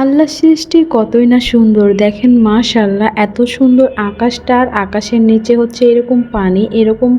আল্লাহ সৃষ্টি কতই না সুন্দর। দেখেন মাশাল্লাহ এত সুন্দর আকাশটা আর আকাশের নিচে হচ্ছে এরকম পানি, এরকম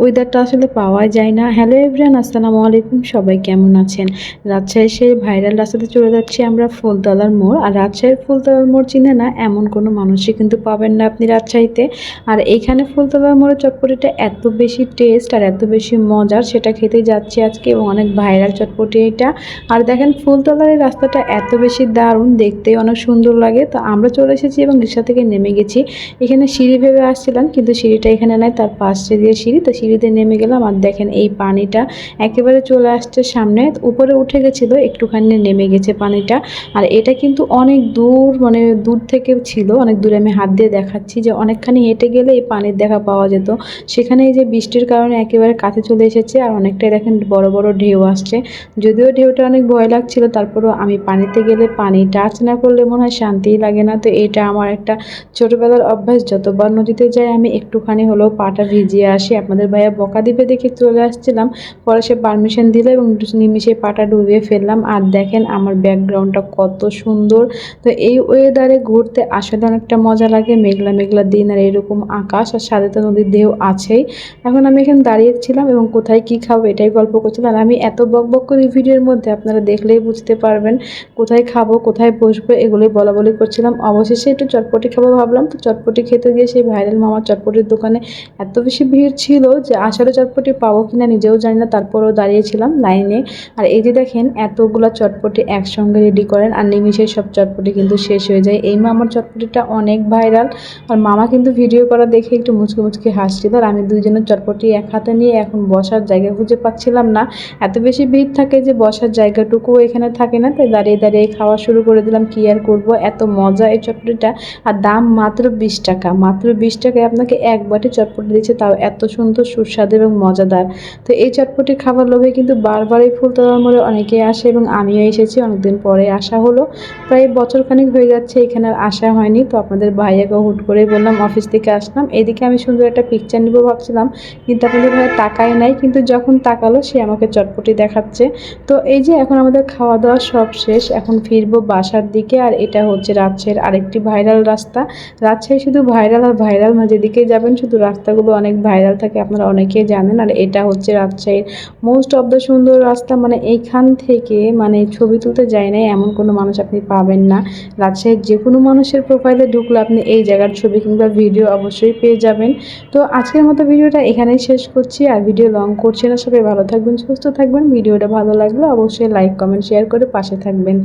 ওয়েদারটা আসলে পাওয়া যায় না। হ্যালো এভরিয়ান আসসালামু আলাইকুম, সবাই কেমন আছেন? রাজশাহী সেই ভাইরাল রাস্তাতে চলে যাচ্ছি আমরা ফুলতলার মোড়। আর রাজশাহীর ফুলতলার মোড় চিনে না, এমন কোনো মানুষই কিন্তু পাবেন না আপনি রাজশাহীতে। আর এখানে ফুলতলার মোড়ের চটপটিটা এত বেশি টেস্ট আর এত বেশি মজার, সেটা খেতে যাচ্ছি আজকে এবং অনেক ভাইরাল চটপটি এটা। আর দেখেন, ফুলতলার এই রাস্তাটা এত বেশি দারুণ দেখতে অনেক সুন্দর লাগে। তো আমরা চলে এসেছি এবং রিক্সা থেকে নেমে গেছি। এখানে সিঁড়ি ভেবে আসছিলাম, কিন্তু সিঁড়িটা এখানে নাই, তার পাশে দিয়ে সিঁড়ি। তো সিঁড়িতে নেমে গেলাম আর দেখেন এই পানিটা একেবারে চলে আসছে সামনে। উপরে উঠে গেছিল, একটুখানি নেমে গেছে পানিটা। আর এটা কিন্তু অনেক দূর মানে দূর থেকে ছিল, অনেক দূরে আমি হাত দিয়ে দেখাচ্ছি যে অনেকখানি হেঁটে গেলে এই পানির দেখা পাওয়া যেত। সেখানে এই যে বৃষ্টির কারণে একেবারে কাছে চলে এসেছে আর অনেকটাই দেখেন বড় বড় ঢেউ আসছে। যদিও ঢেউটা অনেক ভয় লাগছিল, তারপরেও আমি পানিতে গেলে পানি টাচ না করলে মনে হয় শান্তিই লাগে না। তো এটা আমার একটা ছোটোবেলার অভ্যাস। যতবার নদীতে যাই, আমি একটুখানি হলেও পাটা ভিজিয়ে আসি। আপনাদের ভাইয়া বকা দিবে দেখে চলে আসছিলাম। পরে সে পারমিশন দিল এবং নিমিশে পাটা ডুবিয়ে ফেললাম। আর দেখেন আমার ব্যাকগ্রাউন্ডটা কত সুন্দর। তো এই ওয়েদারে ঘুরতে আসলে অনেকটা মজা লাগে। মেঘলা মেঘলা দিন আর এরকম আকাশ। আর সাথে তো নদীর ঢেউ আছেই। এখন আমি এখানে দাঁড়িয়েছিলাম এবং কোথায় কি খাব এটাই গল্প করছিলাম। আর আমি এত বক বক করে ভিডিওর মধ্যে আপনারা দেখলেই বুঝতে পারবেন কোথায় খাব কোথায় বসবো এগুলোই বলা বলি করছিলাম। অবশেষে একটু চটপটি খাব ভাবলাম, তো চটপটি খেতে গিয়ে সেই ভাইরাল মামার চটপটির দোকানে এত বেশি ভিড় ছিল যে আসলে চটপটি পাবো কিনা নিজেও জানি না, তারপরেও দাঁড়িয়েছিলাম লাইনে। আর এই যে দেখেন, এতগুলো চটপটি একসঙ্গে রেডি করেন আর নিমিষে সব চটপটি কিন্তু শেষ হয়ে যায়। এই মামার চটপটিটা অনেক ভাইরাল আর মামা কিন্তু ভিডিও করা দেখে একটু মুচকে মুচকে হাসছিল আর আমি দুইজনের চটপটি এক হাতে নিয়ে এখন বসার জায়গা খুঁজে পাচ্ছিলাম না। এত বেশি ভিড় থাকে যে বসার জায়গাটুকুও এখানে থাকে না, তাই দাঁড়িয়ে দাঁড়িয়ে খাওয়া শুরু করে দিলাম, কি আর করব? এত মজা এই চটপটিটা। আর দাম মাত্র বিশ টাকা। মাত্র বিশ টাকায় আপনাকে এক বাটি চটপটি দিচ্ছে, তাও এত সুন্দর, সুস্বাদু এবং মজাদার। তো এই চটপটি খাবার লোভে কিন্তু বারবার এই ফুলতলার মোড়ে অনেকেই আসে এবং আমিও এসেছি, অনেকদিন পরে আসা হলো। প্রায় বছরখানিক হয়ে যাচ্ছে, এখানে আর আসা হয়নি। তো আপনাদের ভাইয়াকে হুট করে বললাম, অফিস থেকে আসলাম। এদিকে আমি সুন্দর একটা পিকচার নিব ভাবছিলাম, কিন্তু আপনাদের ভাইয়া তাকাই নাই, কিন্তু যখন তাকালো সে আমাকে চটপটি দেখাচ্ছে। তো এই যে এখন আমাদের খাওয়া দাওয়া সব শেষ, এখন ফিরবো বাসার দিকে আর এটা হচ্ছে রাজশাহীর আরেকটি ভাইরাল রাস্তা। রাজশাহী শুধু ভাইরাল আর ভাইরাল না যেদিকে যাবেন শুধু রাস্তাগুলো অনেক ভাইরাল থাকে, আপনারা অনেকেই জানেন। আর এটা হচ্ছে রাজশাহীর মোস্ট অফ দ্য সুন্দর রাস্তা মানে এইখান থেকে মানে ছবি তুলতে যায় না এমন কোনো মানুষ আপনি পাবেন না। রাজশাহীর যে কোনো মানুষের প্রোফাইলে ঢুকলে আপনি এই জায়গার ছবি কিংবা ভিডিও অবশ্যই পেয়ে যাবেন। তো আজকের মতো ভিডিওটা এখানেই শেষ করছি, আর ভিডিও লং করছি না। সবাই ভালো থাকবেন, সুস্থ থাকবেন। ভিডিওটা ভালো লাগলে অবশ্যই লাইক কমেন্ট শেয়ার করে পাশে থাকবেন।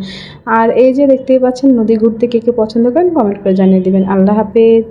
আর এই যে দেখতেই পাচ্ছেন নদী ঘুরতে কে কে পছন্দ করেন কমেন্ট করে জানিয়ে দেবেন। আল্লাহ হাফেজ।